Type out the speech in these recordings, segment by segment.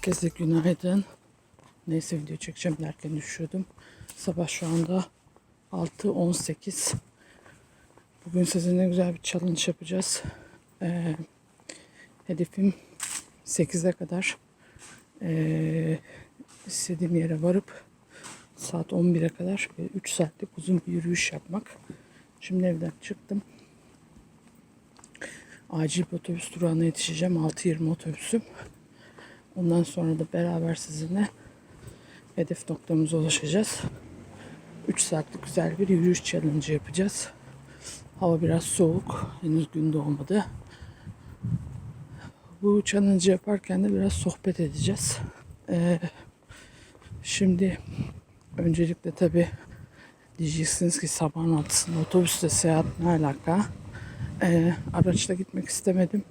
Herkese günaydın. Neyse video çekeceğim derken düşüyordum. Sabah şu anda 6.18. Bugün sizinle güzel bir challenge yapacağız. Ee, hedefim 8'e kadar ee, istediğim yere varıp saat 11'e kadar 3 saatlik uzun bir yürüyüş yapmak. Şimdi evden çıktım. Acil bir otobüs durağına yetişeceğim. 6.20 otobüsüm. Ondan sonra da beraber sizinle hedef noktamıza ulaşacağız. 3 saatlik güzel bir yürüyüş challenge yapacağız. Hava biraz soğuk. Henüz gün doğmadı. Bu challenge yaparken de biraz sohbet edeceğiz. Ee, şimdi öncelikle tabi diyeceksiniz ki sabahın altısında otobüste seyahat ne alaka? Ee, araçla gitmek istemedim.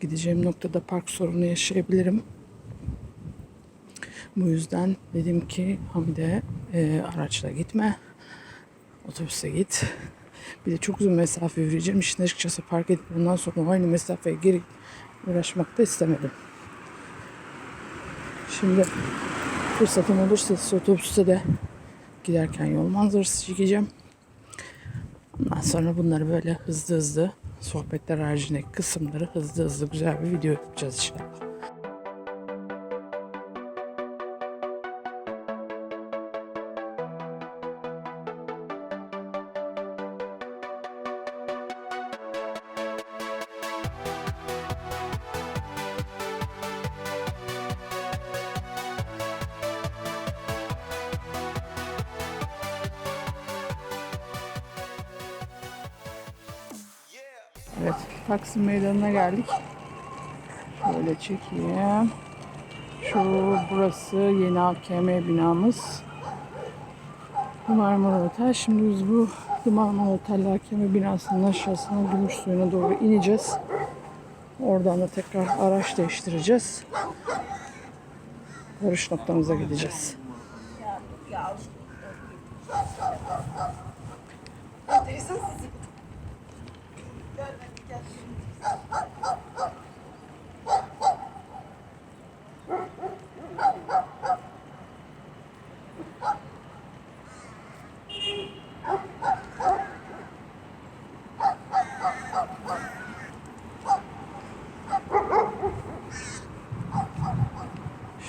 Gideceğim noktada park sorunu yaşayabilirim. Bu yüzden dedim ki Hamide e, araçla gitme. Otobüse git. Bir de çok uzun mesafe yürüyeceğim. İşin açıkçası park edip ondan sonra aynı mesafeye geri uğraşmak da istemedim. Şimdi fırsatım olursa size otobüste de giderken yol manzarası çekeceğim. Ondan sonra bunları böyle hızlı hızlı sohbetler haricindeki kısımları hızlı hızlı güzel bir video yapacağız inşallah. Taksim Meydanı'na geldik. Böyle çekeyim. Şu burası yeni AKM binamız. Marmara Otel. Şimdi biz bu Marmara Otel AKM binasının aşağısına gümüş suyuna doğru ineceğiz. Oradan da tekrar araç değiştireceğiz. Varış noktamıza gideceğiz.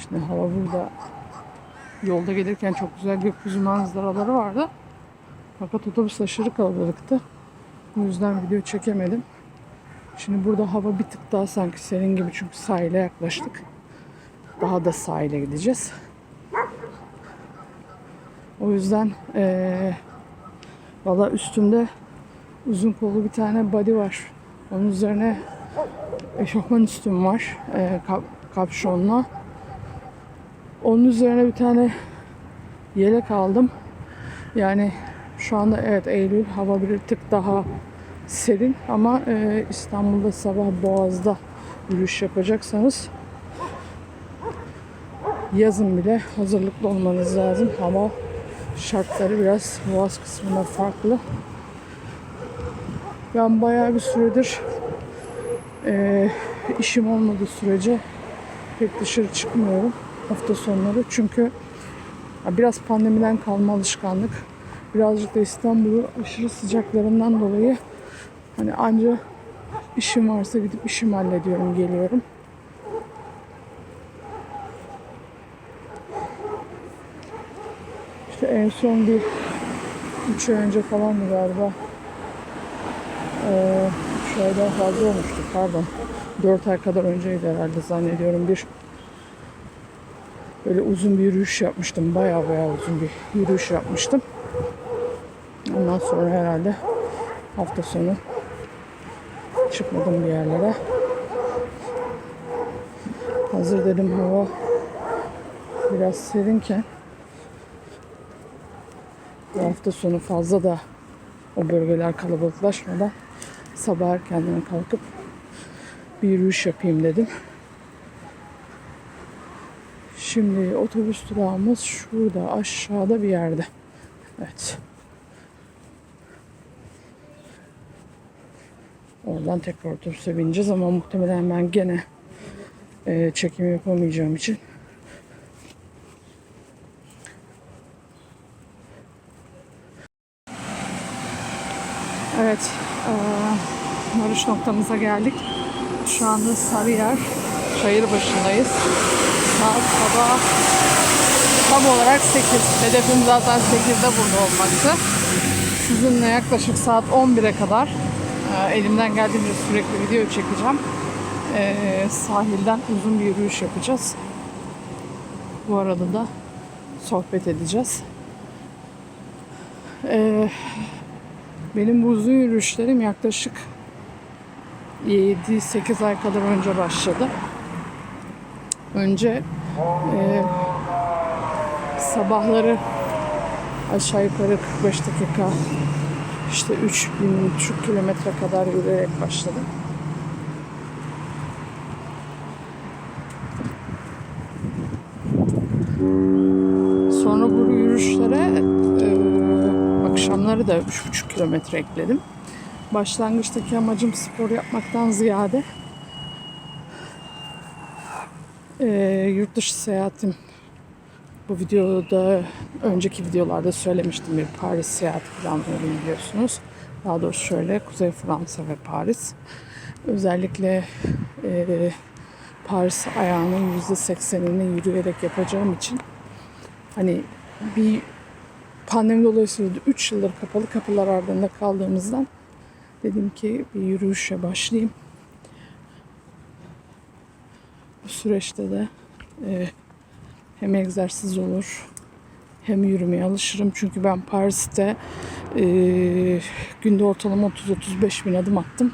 İşte hava burada yolda gelirken çok güzel gökyüzü manzaraları vardı. Fakat otobüs aşırı kalabalıktı. Bu yüzden video çekemedim. Şimdi burada hava bir tık daha sanki serin gibi çünkü sahile yaklaştık. Daha da sahile gideceğiz. O yüzden eee valla üstümde uzun kollu bir tane body var. Onun üzerine eşofman üstüm var. eee kap, kapşonla. Onun üzerine bir tane yelek aldım. Yani şu anda evet Eylül hava bir tık daha serin ama e, İstanbul'da sabah Boğaz'da yürüyüş yapacaksanız yazın bile hazırlıklı olmanız lazım. Hava şartları biraz Boğaz kısmında farklı. Ben bayağı bir süredir e, işim olmadığı sürece pek dışarı çıkmıyorum hafta sonları. Çünkü biraz pandemiden kalma alışkanlık. Birazcık da İstanbul'un aşırı sıcaklarından dolayı hani anca işim varsa gidip işimi hallediyorum, geliyorum. İşte en son bir 3 ay önce falandı galiba. Ee, üç aydan fazla olmuştu pardon. 4 ay kadar önceydi herhalde zannediyorum bir Böyle uzun bir yürüyüş yapmıştım. Baya baya uzun bir yürüyüş yapmıştım. Ondan sonra herhalde hafta sonu çıkmadım bir yerlere. Hazır dedim hava biraz serinken bu hafta sonu fazla da o bölgeler kalabalıklaşmadan sabah erkenden kalkıp bir yürüyüş yapayım dedim. Şimdi otobüs durağımız şurada aşağıda bir yerde. Evet. Oradan tekrar otobüse bineceğiz ama muhtemelen ben gene e, çekim yapamayacağım için. Evet, eee varış noktamıza geldik. Şu anda Sarıyer, Çayır başındayız. Saat sabah tam olarak 8. Hedefim zaten 8'de burada olmaktı. Sizinle yaklaşık saat 11'e kadar eee, elimden geldiğince sürekli video çekeceğim. Eee, sahilden uzun bir yürüyüş yapacağız. Bu arada da sohbet edeceğiz. Eee benim bu uzun yürüyüşlerim yaklaşık 7-8 ay kadar önce başladı. Önce e, sabahları aşağı yukarı 45 dakika işte 3000 kilometre kadar yürüyerek başladım. Sonra bu yürüyüşlere e, akşamları da 3,5 kilometre ekledim. Başlangıçtaki amacım spor yapmaktan ziyade e, yurt dışı seyahatim. Bu videoda, önceki videolarda söylemiştim bir Paris seyahati planlıyorum biliyorsunuz. Daha doğrusu şöyle Kuzey Fransa ve Paris. Özellikle e, Paris ayağının %80'ini yürüyerek yapacağım için hani bir pandemi dolayısıyla 3 yıldır kapalı kapılar ardında kaldığımızdan dedim ki bir yürüyüşe başlayayım. Bu süreçte de e, hem egzersiz olur hem yürümeye alışırım. Çünkü ben Paris'te e, günde ortalama 30-35 bin adım attım.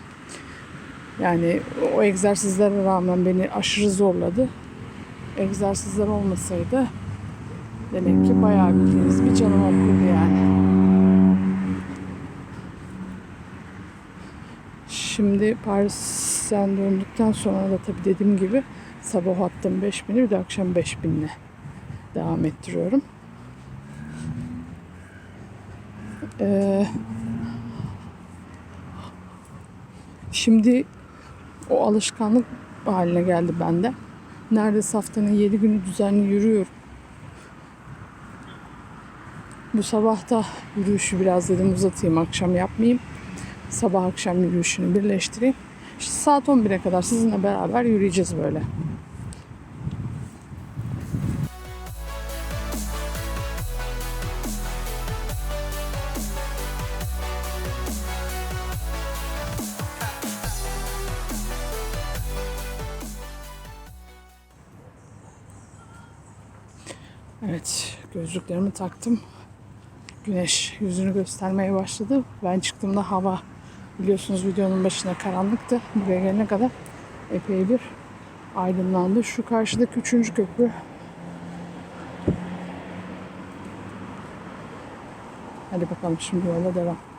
Yani o egzersizlere rağmen beni aşırı zorladı. Egzersizler olmasaydı demek ki bayağı bildiğiniz bir canım okurdu yani. Şimdi Paris'ten döndükten sonra da tabii dediğim gibi sabah attım 5000'i bir de akşam 5000'le devam ettiriyorum. Ee, şimdi o alışkanlık haline geldi bende. Neredeyse haftanın 7 günü düzenli yürüyorum. Bu sabah da yürüyüşü biraz dedim uzatayım akşam yapmayayım. Sabah akşam yürüyüşünü birleştireyim. İşte saat 11'e kadar sizinle beraber yürüyeceğiz böyle. Gözlüklerimi taktım. Güneş yüzünü göstermeye başladı. Ben çıktığımda hava biliyorsunuz videonun başına karanlıktı. Buraya gelene kadar epey bir aydınlandı. Şu karşıdaki üçüncü köprü. Hadi bakalım şimdi yola devam.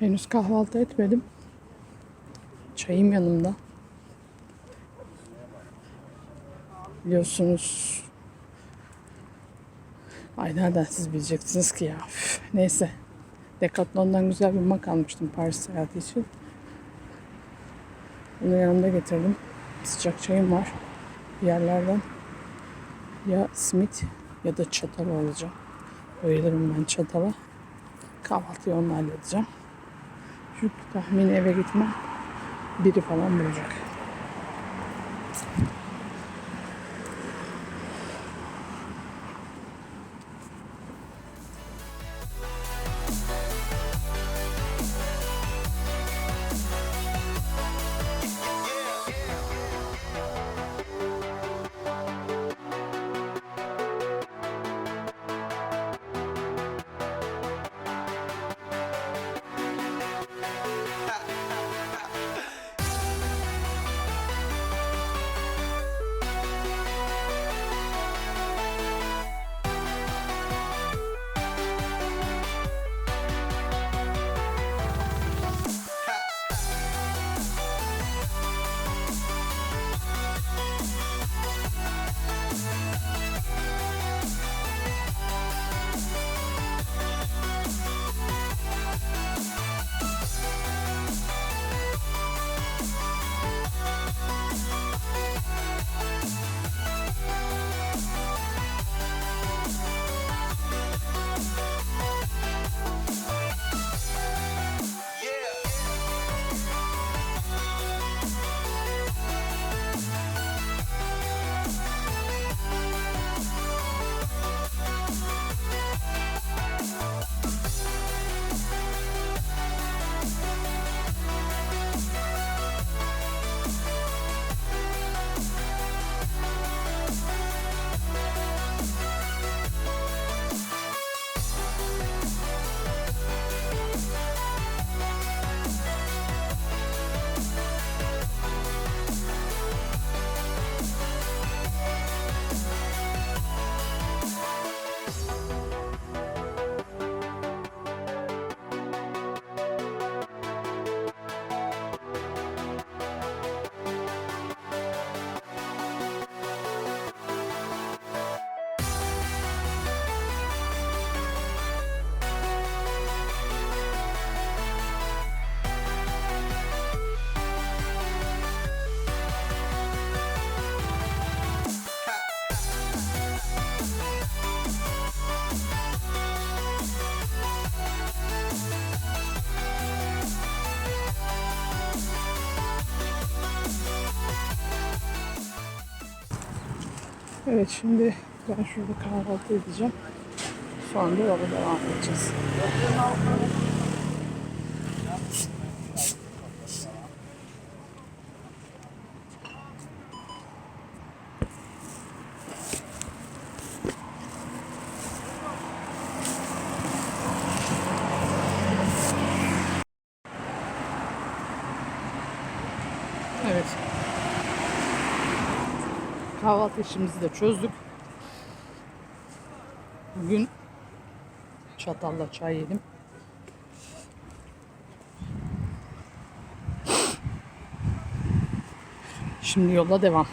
Henüz kahvaltı etmedim. Çayım yanımda. Biliyorsunuz. Ay nereden siz bileceksiniz ki ya. Üf, neyse. Decathlon'dan güzel bir mak almıştım Paris seyahati için. Bunu yanımda getirdim. Sıcak çayım var. Bir yerlerden. Ya simit ya da çatal alacağım. Bayılırım ben çatala. Kahvaltıyı onunla halledeceğim. Şu tahmini eve gitmem biri falan bulacak. Evet şimdi ben şurada kahvaltı edeceğim. Sonra yola devam edeceğiz. Evet. Kahvaltı işimizi de çözdük. Bugün çatalla çay yedim. Şimdi yola devam.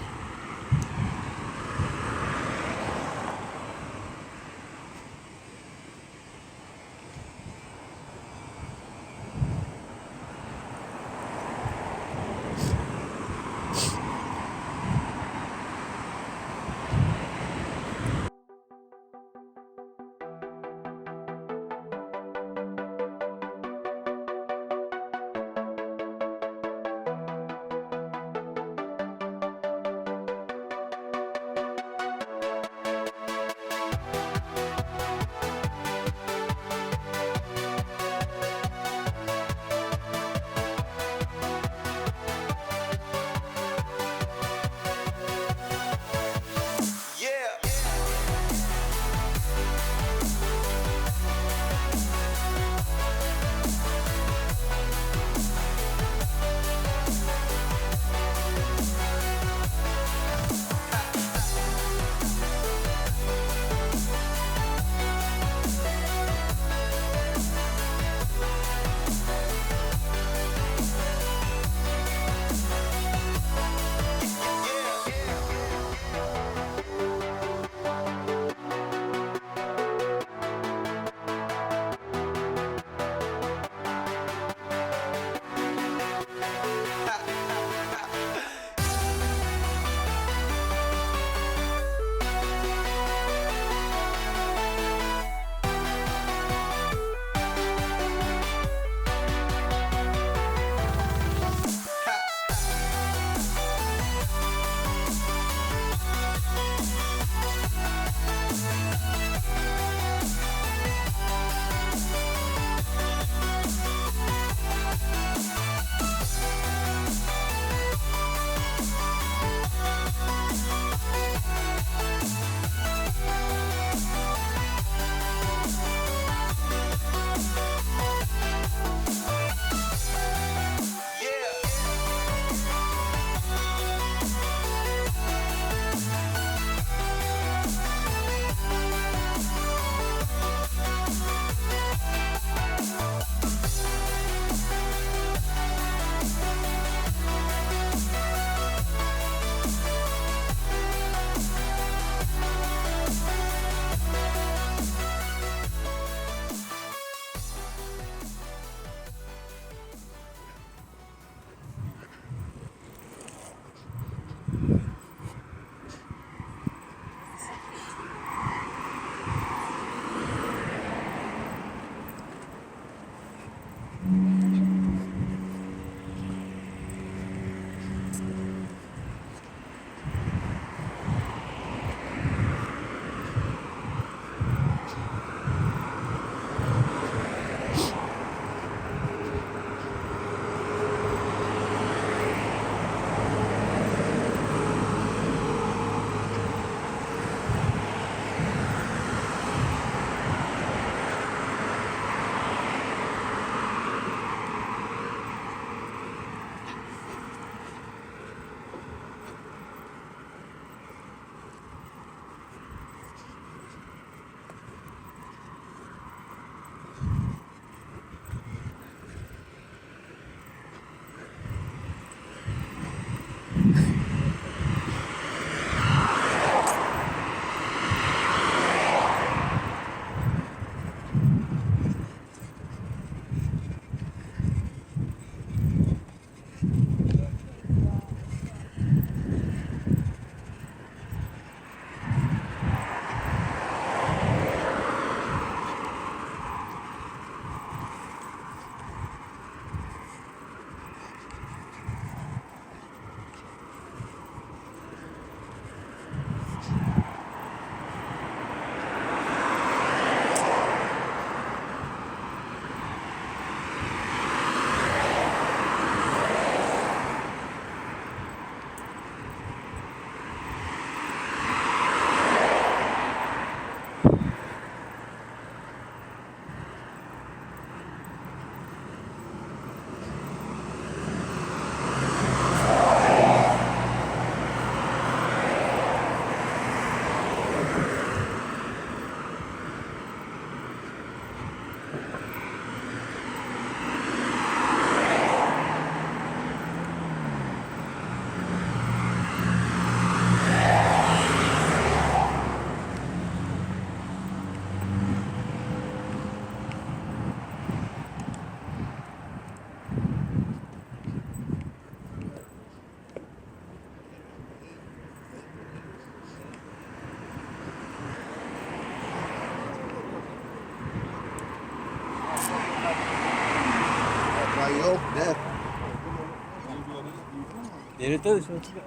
Devlette de şöyle. Yeah.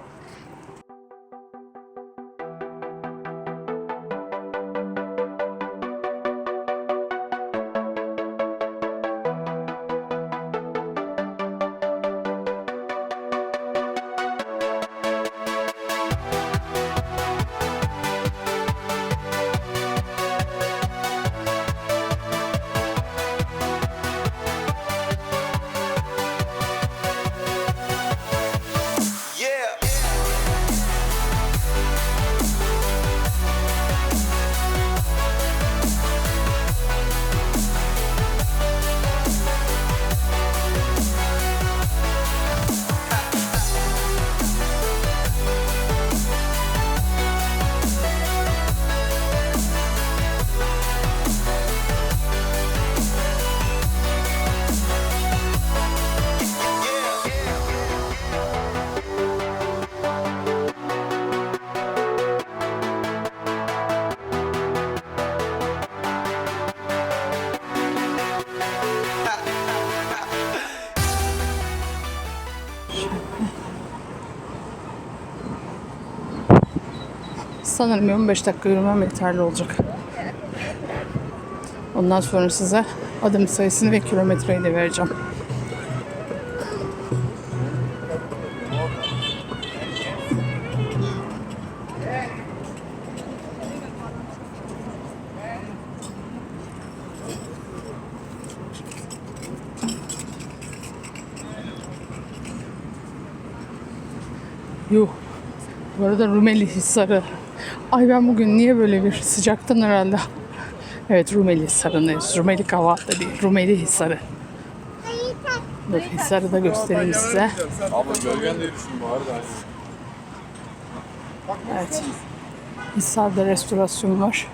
Sanırım 15 dakika yürümem yeterli olacak. Ondan sonra size adım sayısını ve kilometreyi de vereceğim. Yuh. Bu arada Rumeli Hisarı. Ay ben bugün niye böyle bir sıcaktan herhalde. Evet Rumeli Hisarı'ndayız. Rumeli Kavak'ta değil. Rumeli Hisarı. Dur Hisar'ı da göstereyim size. Abla gölgen de düşün bu arada. Evet. Hisar'da restorasyon var.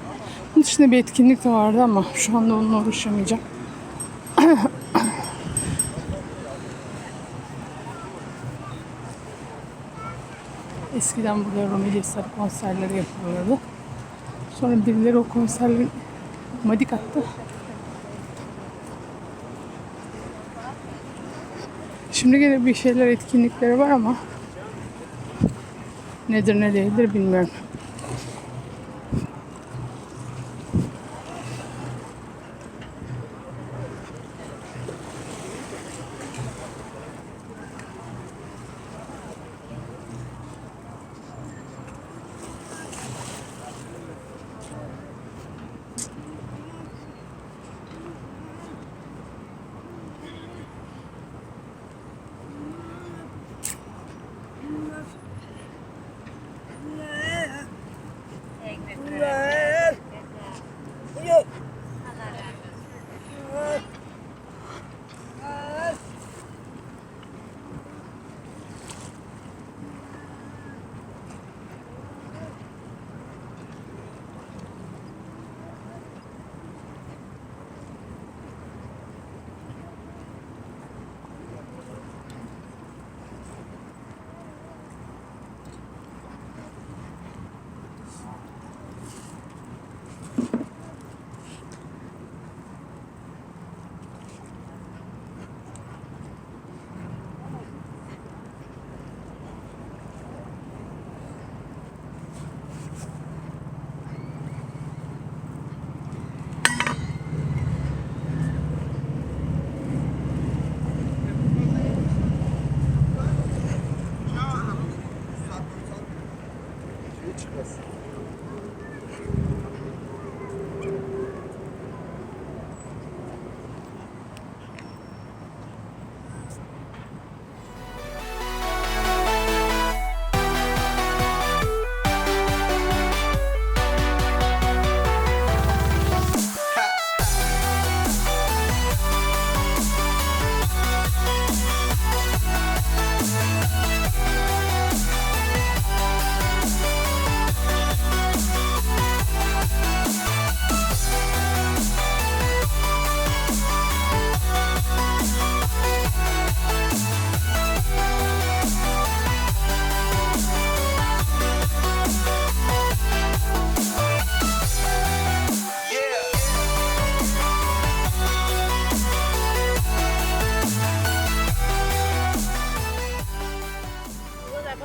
Bunun dışında bir etkinlik de vardı ama şu anda onunla uğraşamayacağım. Eskiden burada Rumeli Hisarı konserleri yapılıyordu. Sonra birileri o konserlerin madik attı. Şimdi gene bir şeyler etkinlikleri var ama nedir ne değildir bilmiyorum.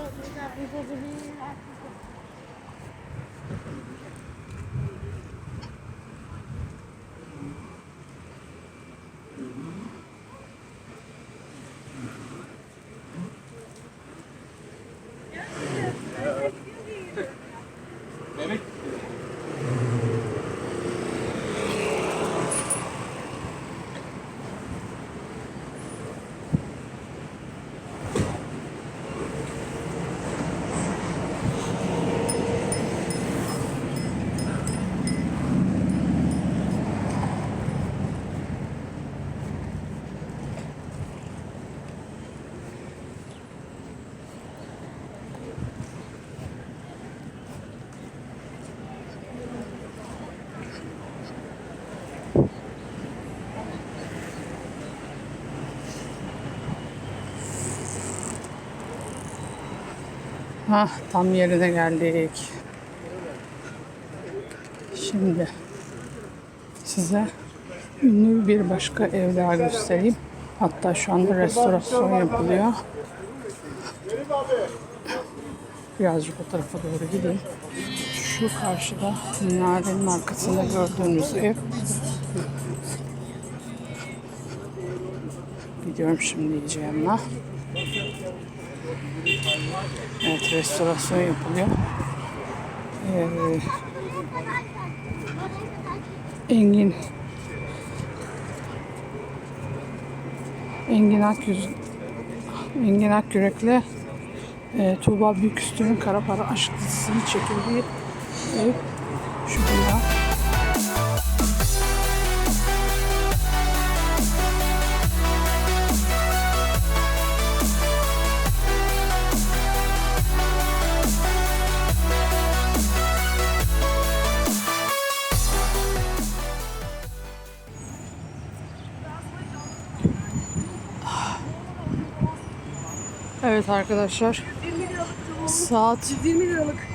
Thank you. Ha tam yerine geldik. Şimdi size ünlü bir başka ev daha göstereyim. Hatta şu anda restorasyon yapılıyor. Birazcık o tarafa doğru gideyim. Şu karşıda minarenin arkasında gördüğünüz ev. Gidiyorum şimdi yiyeceğimle. Evet restorasyon yapılıyor. Ee, Engin Engin Akyüz Engin Akyürek'le e, Tuğba Büyüküstü'nün Kara Para dizisinin çekildiği ev şu. Evet arkadaşlar. Saat 20 liralık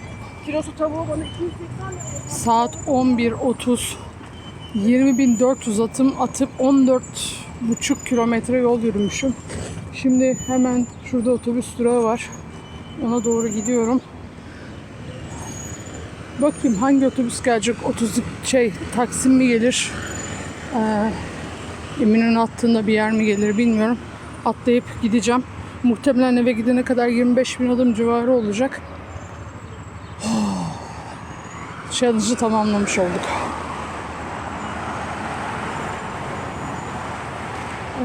kilosu tavuğu bana 280 lira. Saat 11.30. 20.400 atım atıp 14,5 kilometre yol yürümüşüm. Şimdi hemen şurada otobüs durağı var. Ona doğru gidiyorum. Bakayım hangi otobüs gelecek? 30 şey Taksim mi gelir? Ee, Eminönü hattında bir yer mi gelir bilmiyorum. Atlayıp gideceğim. Muhtemelen eve gidene kadar 25 bin adım civarı olacak. Challenge'ı tamamlamış olduk.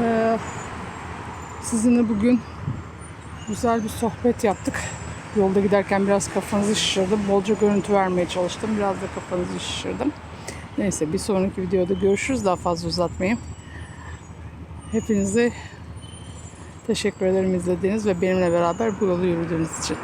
Ee, sizinle bugün güzel bir sohbet yaptık. Yolda giderken biraz kafanızı şişirdim. Bolca görüntü vermeye çalıştım. Biraz da kafanızı şişirdim. Neyse bir sonraki videoda görüşürüz. Daha fazla uzatmayayım. Hepinize teşekkür ederim izlediğiniz ve benimle beraber bu yolu yürüdüğünüz için.